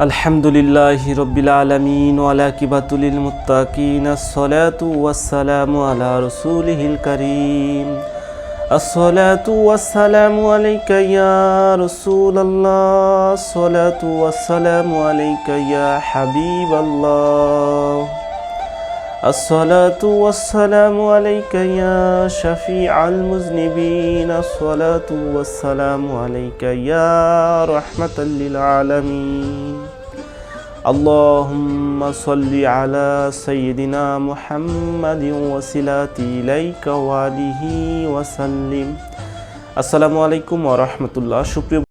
الحمد لله رب العالمين والعاقبة للمتقين الصلاة والسلام على رسوله الكريم الصلاة والسلام عليك يا رسول الله الصلاة والسلام عليك يا حبيب الله الصلاة والسلام عليك يا شفيع المذنبين الصلاة والسلام عليك يا رحمة للعالمين اللهم صل على سيدنا محمد وسلات إليك وآله وسلم আসসালামু আলাইকুম ওরহমতুল্লাহ সুপ্রিয়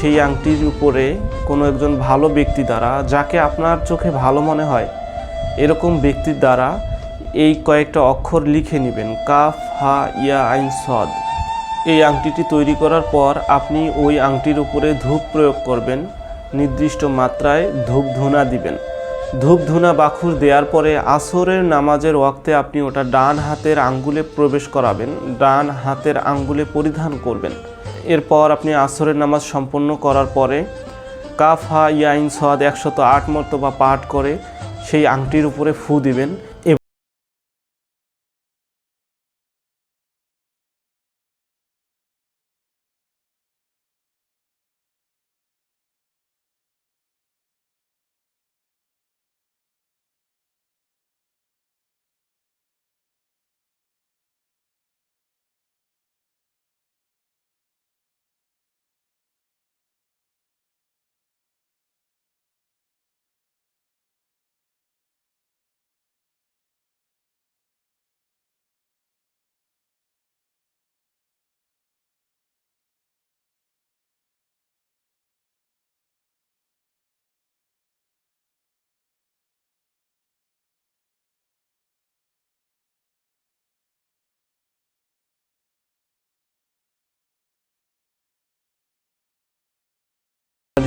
সেই আংটির উপরে কোনো একজন ভালো ব্যক্তি দ্বারা, যাকে আপনার চোখে ভালো মনে হয়, এরকম ব্যক্তির দ্বারা এই কয়েকটা অক্ষর লিখে নেবেন। কাফ, হা, ইয়া, আইন, সদ। এই আংটিটি তৈরি করার পর আপনি ওই আংটির উপরে ধূপ প্রয়োগ করবেন। নির্দিষ্ট মাত্রায় ধূপ ধুনা দিবেন। ধূপ ধুনা বাখুর দেওয়ার পরে আসরের নামাজের ওয়াক্তে আপনি ওটা ডান হাতের আঙ্গুলে প্রবেশ করাবেন। ডান হাতের আঙ্গুলে পরিধান করবেন। এরপর আপনি আসরের নামাজ সম্পন্ন করার পরে কাফ হা ইয়াইন সদ একশত আট মর্তবা পাঠ করে সেই আংটির উপরে ফু দিবেন।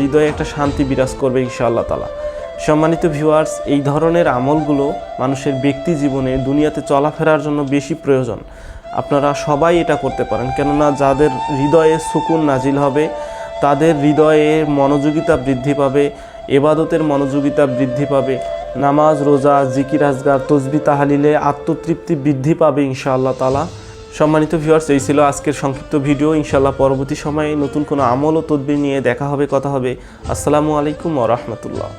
হৃদয়ে একটা শান্তি বিরাজ করবে ইনশাআল্লাহ তালা সম্মানিত ভিউয়ার্স, এই ধরনের আমলগুলো মানুষের ব্যক্তি জীবনে দুনিয়াতে চলাফেরার জন্য বেশি প্রয়োজন। আপনারা সবাই এটা করতে পারেন, কেননা যাদের হৃদয়ে সুকুন নাজিল হবে, তাদের হৃদয়ে মনোযোগিতা বৃদ্ধি পাবে, এবাদতের মনোযোগিতা বৃদ্ধি পাবে, নামাজ, রোজা, জিকির, আজগার, তসবি, তাহালিলে আত্মতৃপ্তি বৃদ্ধি পাবে ইনশাআল্লাহ তালা সম্মানিত ভিউয়ার্স এই ছিল আজকের সংক্ষিপ্ত ভিডিও ইনশাল্লাহ পরবর্তী সময়ে নতুন কোনো আমল ও তদবির নিয়ে দেখা হবে, কথা হবে। আসসালামু আলাইকুম ও রহমতুল্লাহ।